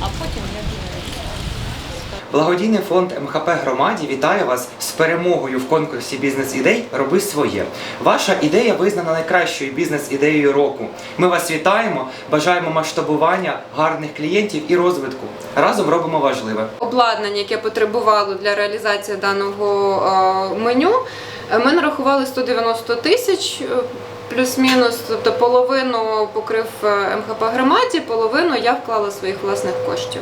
а потім я вже Благодійний фонд МХП громаді вітає вас з перемогою в конкурсі бізнес-ідей Роби своє. Ваша ідея визнана найкращою бізнес-ідеєю року. Ми вас вітаємо, бажаємо масштабування, гарних клієнтів і розвитку. Разом робимо важливе. обладнання, яке потребувало для реалізації даного е, меню, ми нарахували 190 тисяч. е, Плюс-мінус, тобто половину покрив е, МХП громаді, половину я вклала своїх власних коштів.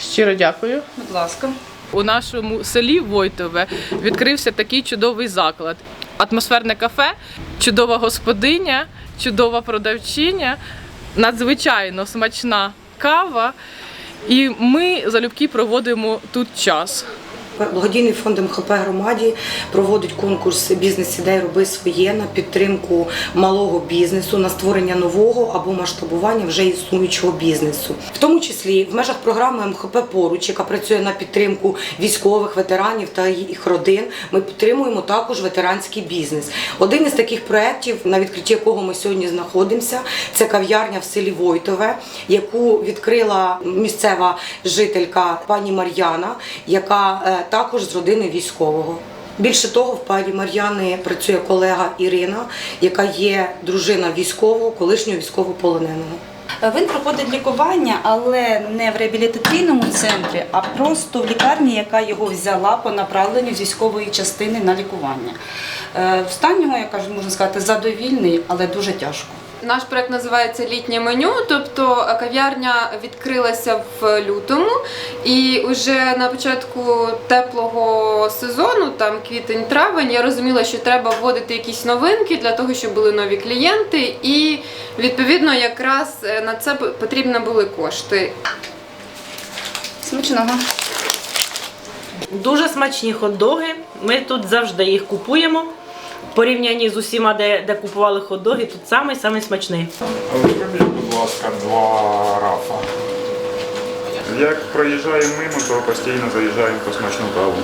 Щиро дякую. Будь ласка. У нашому селі Войтове відкрився такий чудовий заклад. Атмосферне кафе, чудова господиня, чудова продавчиня, надзвичайно смачна кава. І ми залюбки проводимо тут час. Благодійний фонд МХП громаді проводить конкурс бізнес-ідей Роби своє на підтримку малого бізнесу, на створення нового або масштабування вже існуючого бізнесу, в тому числі в межах програми МХП поруч, яка працює на підтримку військових ветеранів та їх родин. Ми підтримуємо також ветеранський бізнес. Один із таких проєктів, на відкритті якого ми сьогодні знаходимося, це кав'ярня в селі Войтове, яку відкрила місцева жителька пані Мар'яна, яка е, також з родини військового. Більше того, в пані Мар'яни працює колега Ірина, яка є дружина військового, колишнього військовополоненого. Він проходить лікування, але не в реабілітаційному центрі, а просто в лікарні, яка його взяла по направленню з військової частини на лікування. Е, В стані його, я кажу, можна сказати, задовільний, але дуже тяжко. Наш проект називається Літнє меню. Тобто е, кав'ярня відкрилася в лютому, і вже на початку теплого сезону, там квітень-травень, я розуміла, що треба вводити якісь новинки для того, щоб були нові клієнти, і відповідно якраз е, на це потрібні були кошти. Смачного. Дуже смачні хот-доги. Ми тут завжди їх купуємо. Порівнянні з усіма, де, де купували хот-доги, тут самий самий смачний. Виберіть, будь ласка, два рафа. Як проїжджаємо мимо, то постійно заїжджаємо по смачну каву.